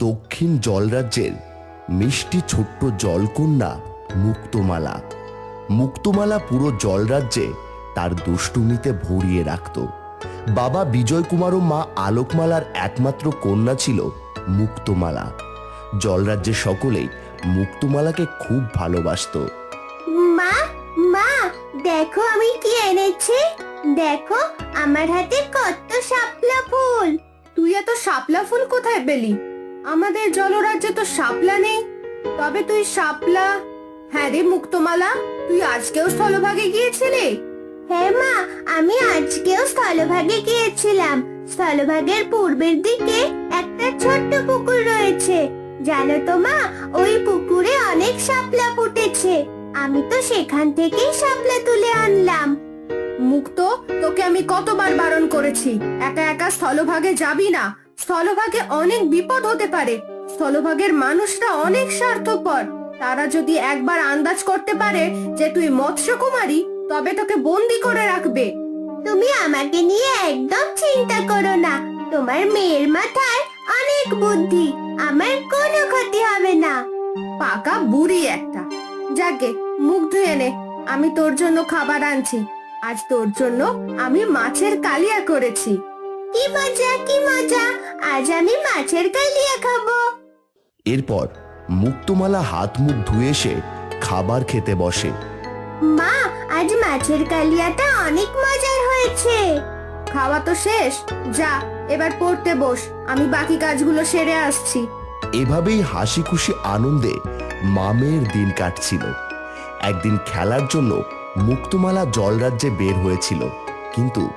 দক্ষিণ জলরাজ্যের মিষ্টি ছোট্ট জলকন্যা মুক্তমালা। মুক্তমালা পুরো জলরাজ্যে তার দুষ্টুমিতে ভরিয়ে রাখত। বাবা বিজয় কুমার ও মা আলোকমালার একমাত্র কন্যা ছিল মুক্তমালা। জলরাজ্যের সকলেই মুক্তমালাকে খুব ভালোবাসতো। মা মা দেখো আমি কি এনেছি। দেখো আমার হাতে কত শাপলা ফুল। তুই এত শাপলা ফুল কোথায় পেলি? আমাদের জলরাজ্যে তো শাপলা নেই। তবে তুই শাপলা হ্যাঁ রে মুক্তমালা তুই আজকেও স্থলভাগে গিয়েছিলি? হ্যাঁ মা আমি আজকেও স্থলভাগে গিয়েছিলাম। স্থলভাগের পূর্বের দিকে একটা ছোট্ট পুকুর রয়েছে। জানো তো মা ওই পুকুরে অনেক শাপলা ফুটেছে। আমি তো সেখান থেকেই শাপলা তুলে আনলাম। মুক্ত তোকে আমি কতবার বারণ করেছি? একা একা স্থলভাগে যাবি না। স্থলভাগে অনেক বিপদ হতে পারে। স্থলভাগের মানুষরা অনেক স্বার্থপর। তারা যদি একবার আন্দাজ করতে পারে যে তুই মৎস্যকুমারী তবে তোকে বন্দি করে রাখবে। তুমি আমাকে নিয়ে একদম চিন্তা করো না। তোমার মেয়ের মাথায় অনেক বুদ্ধি। আমার কোনো ক্ষতি হবে না। পাকা বুড়ি একটা। যাকে মুখ ধুয়ে নে। আমি তোর জন্য খাবার আনছি। আজ তোর জন্য আমি মাছের কালিয়া করেছি। কি মজা কি মজা। আজ আমি মাছের কালিয়া খাব। এরপর মুক্তমালা হাত মুখ ধুয়ে এসে খাবার খেতে বসে। মা আজ মাছের কালিয়াটা অনেক মজার হয়েছে। খাওয়া তো শেষ। যা এবার পড়তে বস। আমি বাকি কাজগুলো সেরে আসছি। এভাবেই হাসি খুশি আনন্দে মামের দিন কাটছিল। একদিন খেলার জন্য মুক্তমালা জলরাজ্যে বের হয়েছিল। কিন্তু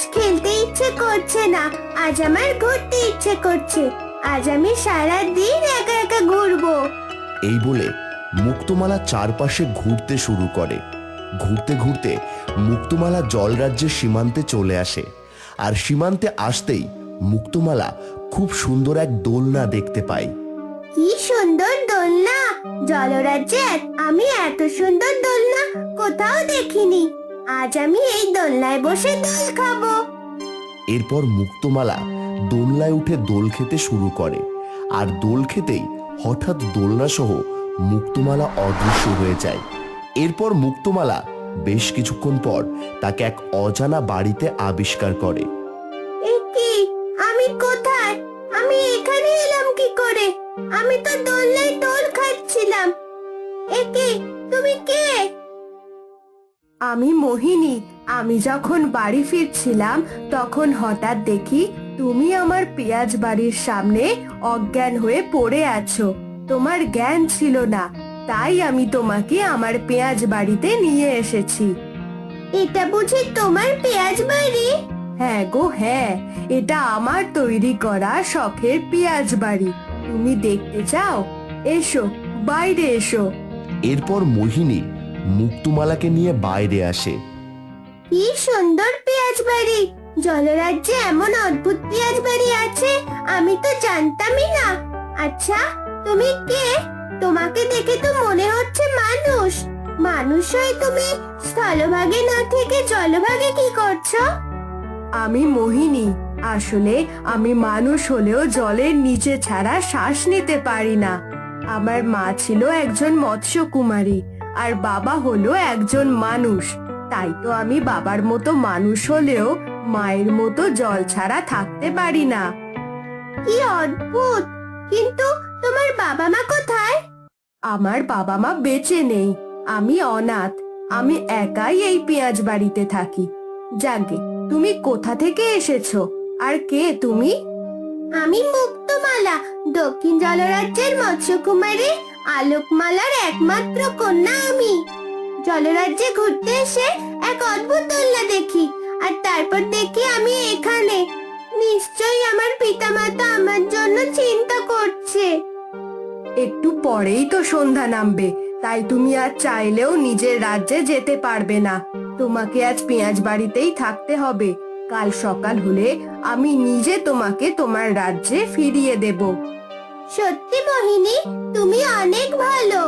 আজ খেলতে ইচ্ছে করছে না। আজ আমার ঘুরতে ইচ্ছে করছে। আজ আমি সারা দিন একা একা ঘুরবো। এই বলে মুক্তমালা চারপাশে ঘুরতে শুরু করে। ঘুরতে ঘুরতে মুক্তমালা জলরাজ্যের সীমান্তে চলে আসে। আর সীমান্তে আসতেই মুক্তমালা খুব সুন্দর এক দোলনা দেখতে পায়। কি সুন্দর দোলনা! জলরাজ্যে আমি এত সুন্দর দোলনা কোথাও দেখিনি। আজ আমি এই দোলনায় বসে দোল খাব। এরপর মুক্তমালা দোলনায় উঠে দোল খেতে শুরু করে। আর দোল খেতেই হঠাৎ দোলনা সহ মুক্তমালা অদৃশ্য হয়ে যায়। এরপর মুক্তমালা বেশ কিছুক্ষণ পর তাকে এক অজানা বাড়িতে আবিষ্কার করে। এ কি? আমি মোহিনী। আমি যখন বাড়ি ফিরছিলাম তখন হঠাৎ দেখি তুমি আমার পেঁয়াজ বাড়ির সামনে অজ্ঞান হয়ে পড়ে আছো। তোমার জ্ঞান ছিল না তাই আমি তোমাকে আমার পেঁয়াজ বাড়িতে নিয়ে এসেছি। এটা বুঝি তোমার পেঁয়াজ বাড়ি? হ্যাঁ গো হ্যাঁ। এটা আমার তৈরি করা শখের পেঁয়াজ বাড়ি। তুমি দেখতে চাও? এসো বাইরে এসো। এরপর মোহিনী মুক্তমালাকে নিয়ে বাইরে আসে। কি সুন্দর পেঁয়াজ বাড়ি। জলরাজ্যে এমন অদ্ভুত পেঁয়াজ বাড়ি আছে আমি তো জানতামই না। আচ্ছা তুমি কে? তোমাকে দেখে তো মনে হচ্ছে মানুষ। মানুষ হয়ে তুমি স্থলভাগে না থেকে জলভাগে কি করছ? আমি মোহিনী। আসলে আমি মানুষ হলেও জলের নিচে ছাড়া শ্বাস নিতে পারি না। আমার মা ছিল একজন মৎস্য কুমারী আর বাবা হলো একজন মানুষ। তাই তো আমি বাবার মতো মানুষ হলেও মায়ের মতো জল ছাড়া থাকতে পারি না। কি অদ্ভুত! কিন্তু তোমার বাবা মা কোথায়? আমার বাবা মা বেঁচে নেই। আমি অনাথ। আমি একাই এই পেঁয়াজ বাড়িতে থাকি। যাকে তুমি কোথা থেকে এসেছ? আর কে তুমি? আমি মুক্তমালা, দক্ষিণ জলরাজ্যের মৎস্যকুমারী। আলোকমালার একমাত্র কন্যা আমি। জলরাজ্যে ঘুরতে এসে এক অদ্ভুত দোলনা দেখি আর তারপর দেখি আমি এখানে। নিশ্চয়ই আমার পিতামাতা আমার জন্য চিন্তা করছে। একটু পরেই তো সন্ধ্যা নামবে, তাই তুমি আর চাইলেও নিজের রাজ্যে যেতে পারবে না। তোমাকে আজ পেঁয়াজ বাড়িতেই থাকতে হবে। কাল সকাল হলে আমি নিজে তোমাকে তোমার রাজ্যে ফিরিয়ে দেব। সত্যি মোহিনী তুমি অনেক ভালো।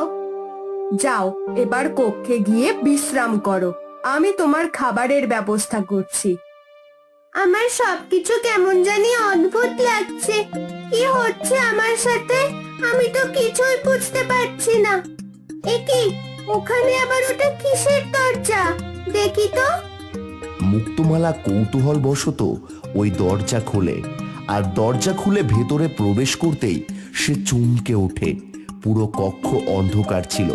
যাও এবার কক্ষে গিয়ে বিশ্রাম করো। আমি তোমার খাবারের ব্যবস্থা করছি। আমার সবকিছু কেমন জানি অদ্ভুত লাগছে। কি হচ্ছে আমার সাথে? আমি তো কিছুই বুঝতে পারছি না। একি ওখানে আবার ওটা কিসের দরজা? দেখি তো। মুক্তমালা কৌতূহল বশত ওই দরজা খুলে আর দরজা খুলে ভেতরে প্রবেশ করতেই সে চমকে ওঠে। পুরো কক্ষ অন্ধকার ছিল।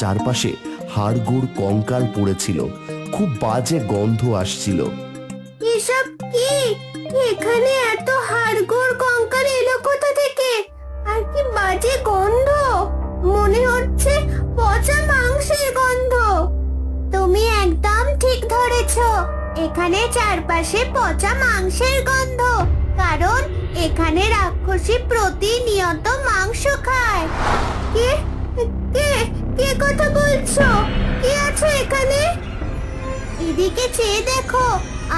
চারপাশে হাড়গোড় কঙ্কাল পড়েছিল। খুব বাজে গন্ধ আসছিল। এসব কি? এখানে এত হাড়গোড় কঙ্কাল এলো কোথা থেকে? আর কি বাজে গন্ধ? মনে হচ্ছে পচা মাংসের গন্ধ। তুমি একদম ঠিক ধরেছ। এখানে চারপাশে পচা মাংসের গন্ধ। কারণ এখানে রাক্ষসী প্রতিনিয়ত মাংস খায়। কে? কে? কে কথা বলছো? কি আছে এখানে? এদিকে চেয়ে দেখো,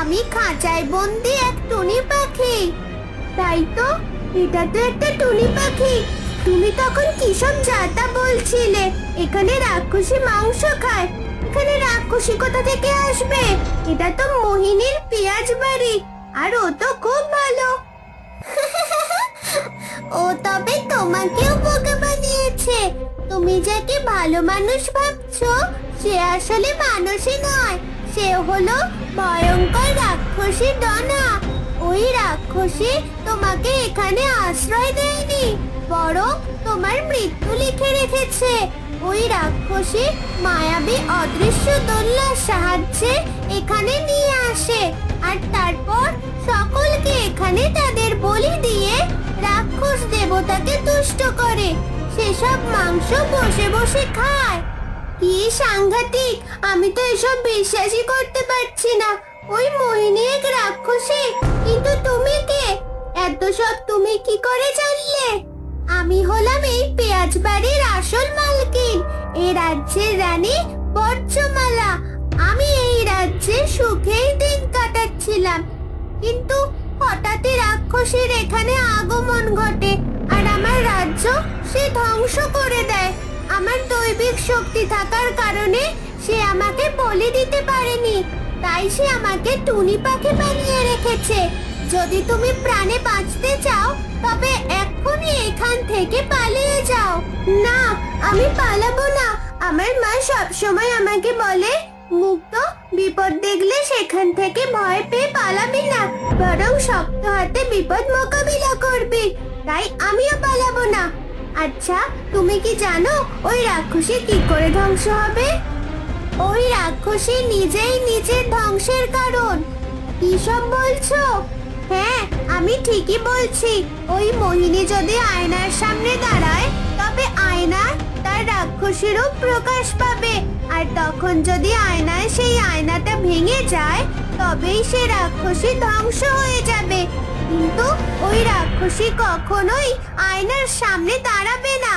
আমি খাঁচায় বন্দি এক টুনি পাখি। তাই তো, এটা তো একটা টুনি পাখি। তুমি তখন কিসব যাতা বলছিলে? এখানে রাক্ষসী মাংস খায়। এখানে রাক্ষসী কোথা থেকে আসবে? এটা তো মোহিনীর পেঁয়াজ বাড়ি। আর ও তো খুব ভালো। ও তবে তোমাকেও বোকা বানিয়েছে। তুমি যাকে ভালো মানুষ ভাবছ, সে আসলে মানুষই নয়। সে হলো ভয়ঙ্কর রাক্ষসী ডনা। ওই রাক্ষসী তোমাকে এখানে আশ্রয় দেয়নি, বরং তোমার মৃত্যু লিখে রেখেছে। ওই রাক্ষসী মায়াবী অদৃশ্য দোল্লার সাহায্যে এখানে নিয়ে আসে। আর তারপর সকলকে এখানে তাদের বলি দিয়ে রাক্ষস দেবতাকে তুষ্ট করে। সেসব মাংস বসে বসে খায়। কি সাংঘাতিক! আমি তো এসব বিশ্বাসই করতে পারছি না। ওই মোহিনী এক রাক্ষসী। কিন্তু তুমি কে? এত সব তুমি কি করে জানলে? আমি হলাম এই পেঁয়াজ বাড়ির আসল মালকিন। এই রাজ্যের রানী বর্ষমালা আমি এই রাজ্যে সুখেই কাটাচ্ছিলাম কিন্তু হঠাৎই রাক্ষসীর এখানে আগমন ঘটে আর আমার রাজ্য সে ধ্বংস করে দেয়। আমার দৈবিক শক্তি থাকার কারণে সে আমাকে বলে দিতে পারেনি। তাই সে আমাকে টুনি পাখি বানিয়ে রেখেছে। যদি তুমি প্রাণে বাঁচতে চাও, তবে এক্ষুনি এখান থেকে পালিয়ে যাও। না, আমি পালাবো না। আমার মা সব সময় আমাকে বলে, মুক্ত বিপদ দেখলে সেখান থেকে ভয় পেয়ে পালাবি না। বরং শক্ত হাতে বিপদ মোকাবিলা করবি। তাই আমিও পালাবো না। আচ্ছা তুমি কি জানো ওই রাক্ষসী কি করে ধ্বংস হবে? ওই রাক্ষসী নিজেই নিজের ধ্বংসের কারণ। কি সব বলছো? হ্যাঁ আমি ঠিকই বলছি। ওই মোহিনী যদি আয়নার সামনে দাঁড়ায় তবে আয়নার তার রাক্ষসী রূপ প্রকাশ পাবে। আর তখন যদি আয়নায় সেই আয়নাটা ভেঙে যায়, তবেই সে রাক্ষসী ধ্বংস হয়ে যাবে। কিন্তু ওই রাক্ষসী কখনোই আয়নার সামনে দাঁড়াবে না।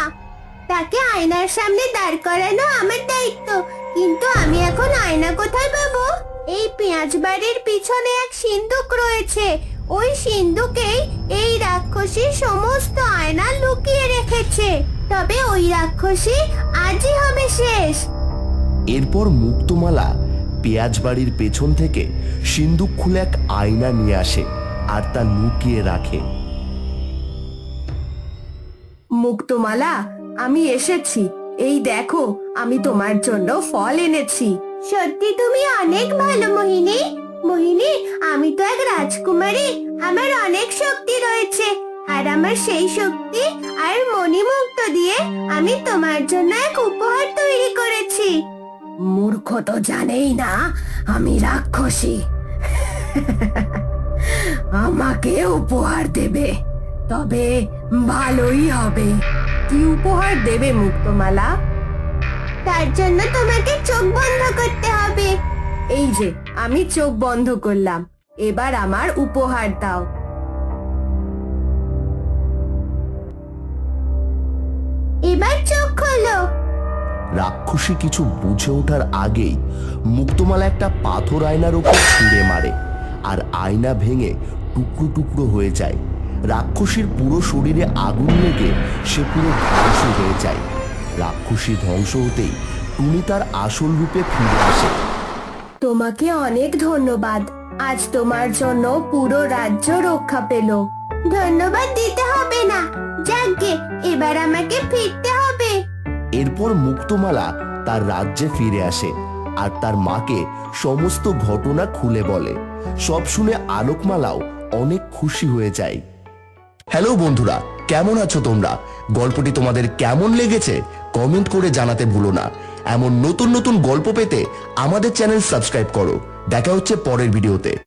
তাকে আয়নার সামনে দাঁড় করানো আমার দায়িত্ব। কিন্তু আমি এখন আয়না কোথায় পাবো? এই পেঁয়াজ বাড়ির পিছনে এক সিন্ধুক রয়েছে। ওই সিন্ধুকেই এই রাক্ষসী সমস্ত আয়না লুকিয়ে রেখেছে। তবে ওই রাক্ষসী আজই হবে শেষ। এরপর মুক্তমালা পেঁয়াজ বাড়ির পেছন থেকে সিন্দুক খুলে এক আয়না নিয়ে আসে আর তা লুকিয়ে রাখে। মুক্তমালা আমি এসেছি। এই দেখো আমি তোমার জন্য ফল এনেছি। সত্যি তুমি অনেক ভালো মোহিনী। মোহিনী আমি তো এক রাজকুমারী। আমার অনেক শক্তি রয়েছে। আর আমার সেই শক্তি আর মণিমুক্ত দিয়ে আমি তোমার জন্য এক উপহার তৈরি করেছি। মূর্খ তো জানেই না আমি রাক্ষসী। আমাকে উপহার দেবে তবে ভালোই হবে। কি উপহার দেবে মুক্তমালা? তার জন্য তোমাকে চোখ বন্ধ করতে হবে। এই যে আমি চোখ বন্ধ করলাম। এবার আমার উপহার দাও। খোলো। রাক্ষসী কিছু বুঝে ওঠার আগেই মুক্তমালা একটা পাথর আয়নার উপর ছুঁড়ে মারে আর আয়না ভেঙে টুকরো টুকরো হয়ে যায়। রাক্ষসীর পুরো শরীরে আগুন লেগে সে পুরো ধ্বংস হয়ে যায়। রাক্ষসী ধ্বংস হতেই টুনি তার আসল রূপে ফিরে আসে। তোমাকে অনেক ধন্যবাদ। আজ তোমার জন্য পুরো রাজ্য রক্ষা পেল। ধন্যবাদ দিতে হবে না। যাকগে এবার আমাকে ফিরতে হবে এরপর মুক্তমালা তার রাজ্যে ফিরে আসে আর তার মাকে সমস্ত ঘটনা খুলে বলে। সব শুনে আলোকমালাও অনেক খুশি হয়ে যায়। হ্যালো বন্ধুরা, কেমন আছো তোমরা? গল্পটি তোমাদের কেমন লেগেছে কমেন্ট করে জানাতে ভুলো না। এমন নতুন নতুন গল্প পেতে আমাদের চ্যানেল সাবস্ক্রাইব করো। দেখা হচ্ছে পরের ভিডিওতে।